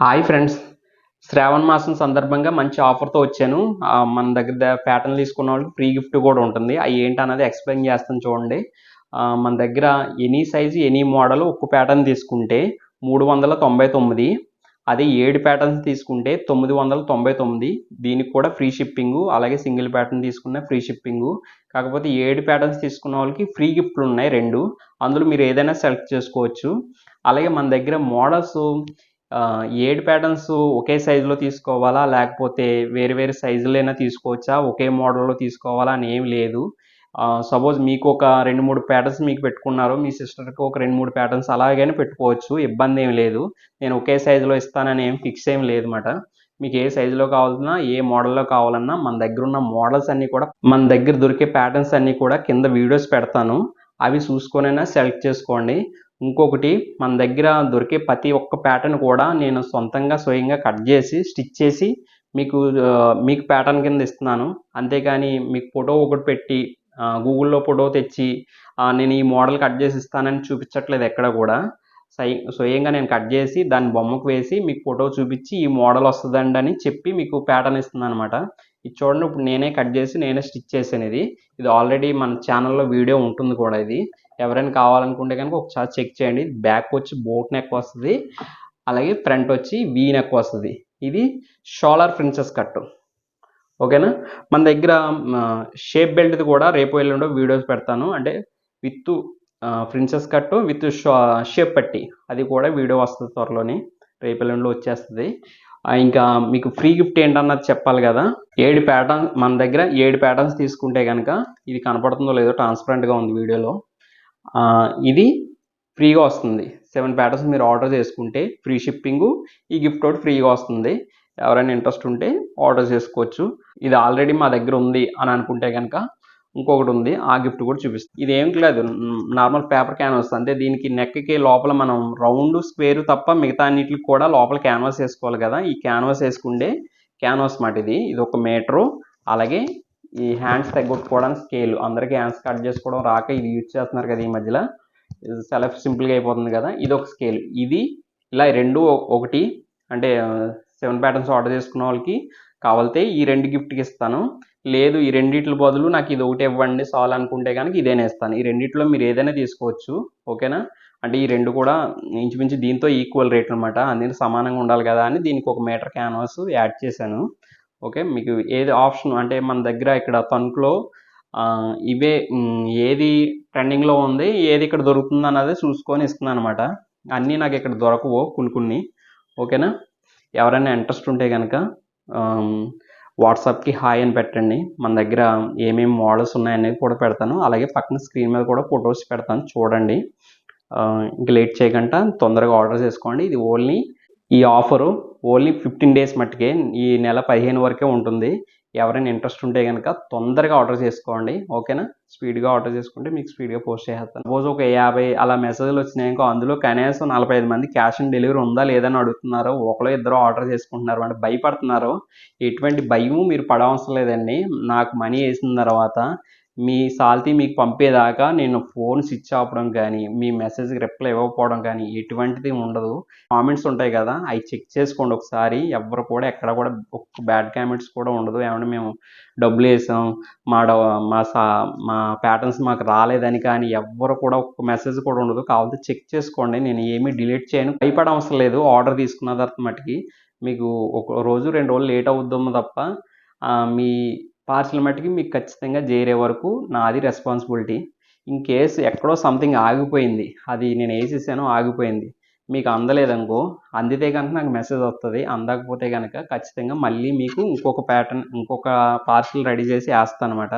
Hi friends శ్రావణ మాసం సందర్భంగా మంచి ఆఫర్తో వచ్చాను. మన దగ్గర ప్యాటర్న్ తీసుకున్న వాళ్ళకి ఫ్రీ గిఫ్ట్ కూడా ఉంటుంది. అవి ఏంటి అనేది ఎక్స్ప్లెయిన్ చేస్తాను చూడండి. మన దగ్గర ఎనీ సైజు ఎనీ మోడల్ ఒక్క ప్యాటర్న్ తీసుకుంటే మూడు వందల తొంభై తొమ్మిది. అదే ఏడు ప్యాటర్న్స్ తీసుకుంటే తొమ్మిది వందల తొంభై తొమ్మిది. దీనికి కూడా ఫ్రీ షిప్పింగు అలాగే సింగిల్ ప్యాటర్న్ తీసుకున్న ఫ్రీ షిప్పింగు కాకపోతే ఏడు ప్యాటర్న్స్ తీసుకున్న వాళ్ళకి ఫ్రీ గిఫ్ట్లు ఉన్నాయి రెండు. అందులో మీరు ఏదైనా సెలెక్ట్ చేసుకోవచ్చు. అలాగే మన దగ్గర మోడల్స్ ఏడు ప్యాటర్న్స్ ఒకే సైజులో తీసుకోవాలా? లేకపోతే వేరు వేరు సైజులైనా తీసుకోవచ్చా? ఒకే మోడల్లో తీసుకోవాలా? అని ఏం లేదు. సపోజ్ మీకు ఒక రెండు మూడు ప్యాటర్న్స్ మీకు పెట్టుకున్నారు మీ సిస్టర్కి ఒక రెండు మూడు ప్యాటర్న్స్ అలాగైనా పెట్టుకోవచ్చు. ఇబ్బంది ఏం లేదు. నేను ఒకే సైజులో ఇస్తానని ఏం ఫిక్స్ ఏం లేదు అనమాట మీకు ఏ సైజులో కావాలన్నా ఏ మోడల్లో కావాలన్నా మన దగ్గర ఉన్న మోడల్స్ అన్నీ కూడా మన దగ్గర దొరికే ప్యాటర్న్స్ అన్నీ కూడా కింద వీడియోస్ పెడతాను. అవి చూసుకొనైనా సెలెక్ట్ చేసుకోండి. ఇంకొకటి మన దగ్గర దొరికే ప్రతి ఒక్క ప్యాటర్న్ కూడా నేను సొంతంగా స్వయంగా కట్ చేసి స్టిచ్ చేసి మీకు మీకు ప్యాటర్న్ కింద ఇస్తున్నాను. అంతేకాని మీకు ఫోటో ఒకటి పెట్టి గూగుల్లో ఫోటో తెచ్చి నేను ఈ మోడల్ కట్ చేసి ఇస్తానని చూపించట్లేదు ఎక్కడ కూడా. సై స్వయంగా నేను కట్ చేసి దాని బొమ్మకు వేసి మీకు ఫోటో చూపించి ఈ మోడల్ వస్తుందండి అని చెప్పి మీకు ప్యాటర్న్ ఇస్తుంది అనమాట ఇది చూడండి ఇప్పుడు నేనే కట్ చేసి నేనే స్టిచ్ చేసాను ఇది. ఇది ఆల్రెడీ మన ఛానల్లో వీడియో ఉంటుంది కూడా ఇది. ఎవరైనా కావాలనుకుంటే కనుక ఒకసారి చెక్ చేయండి. బ్యాక్ వచ్చి బోట్ నెక్ వస్తుంది. అలాగే ఫ్రంట్ వచ్చి వీ నెక్ వస్తుంది. ఇది షోలర్ ప్రిన్సెస్ కట్ ఓకేనా మన దగ్గర షేప్ బెల్ట్ది కూడా రేపు ఎల్లుండో వీడియోస్ పెడతాను. అంటే with princess cut with shape పట్టి. అది కూడా వీడియో వస్తుంది త్వరలోనే. రేపు ఎల్లుండో వచ్చేస్తుంది. ఇంకా మీకు ఫ్రీ గిఫ్ట్ ఏంటన్నది చెప్పాలి కదా. ఏడు ప్యాటర్న్ మన దగ్గర ఏడు ప్యాటర్న్స్ తీసుకుంటే కనుక ఇది కనపడుతుందో లేదో ట్రాన్స్పరెంట్గా ఉంది వీడియోలో. ఇది ఫ్రీగా వస్తుంది. సెవెన్ ప్యాటర్న్స్ మీరు ఆర్డర్ చేసుకుంటే ఫ్రీ షిప్పింగు ఈ గిఫ్ట్ ఒకటి ఫ్రీగా వస్తుంది. ఎవరైనా ఇంట్రెస్ట్ ఉంటే ఆర్డర్ చేసుకోవచ్చు. ఇది ఆల్రెడీ మా దగ్గర ఉంది అని అనుకుంటే కనుక ఇంకొకటి ఉంది ఆ గిఫ్ట్ కూడా చూపిస్తుంది ఇది ఏం లేదు నార్మల్ పేపర్ క్యాన్వాస్. అంటే దీనికి నెక్కి లోపల మనం రౌండ్ స్క్వేర్ తప్ప మిగతా అన్నిటికి కూడా లోపల క్యాన్వాస్ వేసుకోవాలి కదా. ఈ క్యాన్వాస్ వేసుకుంటే క్యాన్వాస్ మాట ఇది. ఇది ఒక మీటరు. అలాగే ఈ హ్యాండ్స్ తగ్గొట్టుకోవడానికి స్కేల్. అందరికీ హ్యాండ్స్ కట్ చేసుకోవడం రాక ఇది యూజ్ చేస్తున్నారు కదా ఈ మధ్యలో. ఇది సింపుల్గా అయిపోతుంది కదా. ఇది ఒక స్కేల్. ఇది ఇలా రెండు ఒకటి అంటే సెవెన్ ప్యాటర్న్స్ ఆర్డర్ చేసుకున్న వాళ్ళకి కావాలితే ఈ రెండు గిఫ్ట్కి ఇస్తాను. లేదు ఈ రెండిట్ల బదులు నాకు ఇది ఒకటి ఇవ్వండి సాల్ అనుకుంటే కనుక ఇదేనే ఇస్తాను. ఈ రెండిట్లో మీరు ఏదైనా తీసుకోవచ్చు ఓకేనా? అంటే ఈ రెండు కూడా ఇంచుమించు దీంతో ఈక్వల్ రేట్ అనమాట అందుకే సమానంగా ఉండాలి కదా అని దీనికి ఒక మీటర్ క్యాన్వాస్ యాడ్ చేశాను. ఓకే మీకు ఏది ఆప్షన్ అంటే మన దగ్గర ఇక్కడ తణుకులో ఇవే ఏది ట్రెండింగ్లో ఉంది ఏది ఇక్కడ దొరుకుతుంది అన్నది చూసుకొని ఇస్తున్నాను అనమాట అన్నీ నాకు ఇక్కడ దొరకవు కొన్ని కొన్ని ఓకేనా? ఎవరైనా ఇంట్రెస్ట్ ఉంటే కనుక వాట్సాప్కి హాయ్ అని పెట్టండి. మన దగ్గర ఏమేమి మోడల్స్ ఉన్నాయనేది కూడా పెడతాను. అలాగే పక్కన స్క్రీన్ మీద కూడా ఫొటోస్ పెడతాను. చూడండి. ఇంక లేట్ చేయకుండా తొందరగా ఆర్డర్ చేసుకోండి. ఇది ఓన్లీ ఈ ఆఫరు. ఓన్లీ ఫిఫ్టీన్ డేస్ మట్టుకే. ఈ నెల పదిహేను వరకే ఉంటుంది. ఎవరైనా ఇంట్రెస్ట్ ఉంటే కనుక తొందరగా ఆర్డర్ చేసుకోండి ఓకేనా? స్పీడ్గా ఆర్డర్ చేసుకుంటే మీకు స్పీడ్గా పోస్ట్ చేస్తాను సపోజ్ ఒక యాభై అలా మెసేజ్లు వచ్చినాయనుకో అందులో కనీసం నలభై ఐదు మంది క్యాష్ ఆన్ డెలివరీ ఉందా లేదని అడుగుతున్నారు ఒకరు ఇద్దరు ఆర్డర్ చేసుకుంటున్నారు అంటే భయపడుతున్నారు. ఎటువంటి భయము మీరు పడవసరం లేదండి. నాకు మనీ వేసిన తర్వాత మీ సాల్తీ మీకు పంపేదాకా నేను ఫోన్ స్విచ్ అవ్వడం కానీ మీ మెసేజ్కి రిప్లై ఇవ్వకపోవడం కానీ ఎటువంటిది ఉండదు. కామెంట్స్ ఉంటాయి కదా అవి చెక్ చేసుకోండి ఒకసారి. ఎవరు కూడా ఎక్కడ కూడా ఒక్క బ్యాడ్ కామెంట్స్ కూడా ఉండదు. ఏమంటే మేము డబ్బులు వేసాం మా డ- మా సా మా ప్యాటర్న్స్ మాకు రాలేదని కానీ ఎవ్వరు కూడా ఒక్క మెసేజ్ కూడా ఉండదు. కావాలంటే చెక్ చేసుకోండి. నేను ఏమీ డిలీట్ చేయను. భయపడ అవసరం లేదు. ఆర్డర్ తీసుకున్న తర్వాత మట్టుకి మీకు ఒక రోజు రెండు రోజులు లేట్ అవుద్దాము తప్ప మీ పార్సల్ మట్టుకి మీకు ఖచ్చితంగా చేరే వరకు నాది రెస్పాన్సిబిలిటీ ఇన్ కేసు ఎక్కడో సంథింగ్ ఆగిపోయింది అది నేను వేసేసాను ఆగిపోయింది మీకు అందలేదనుకో అందితే కనుక నాకు మెసేజ్ వస్తుంది అందకపోతే కనుక ఖచ్చితంగా మళ్ళీ మీకు ఇంకొక ప్యాటర్న్ ఇంకొక పార్సల్ రెడీ చేసి వేస్తాను అనమాట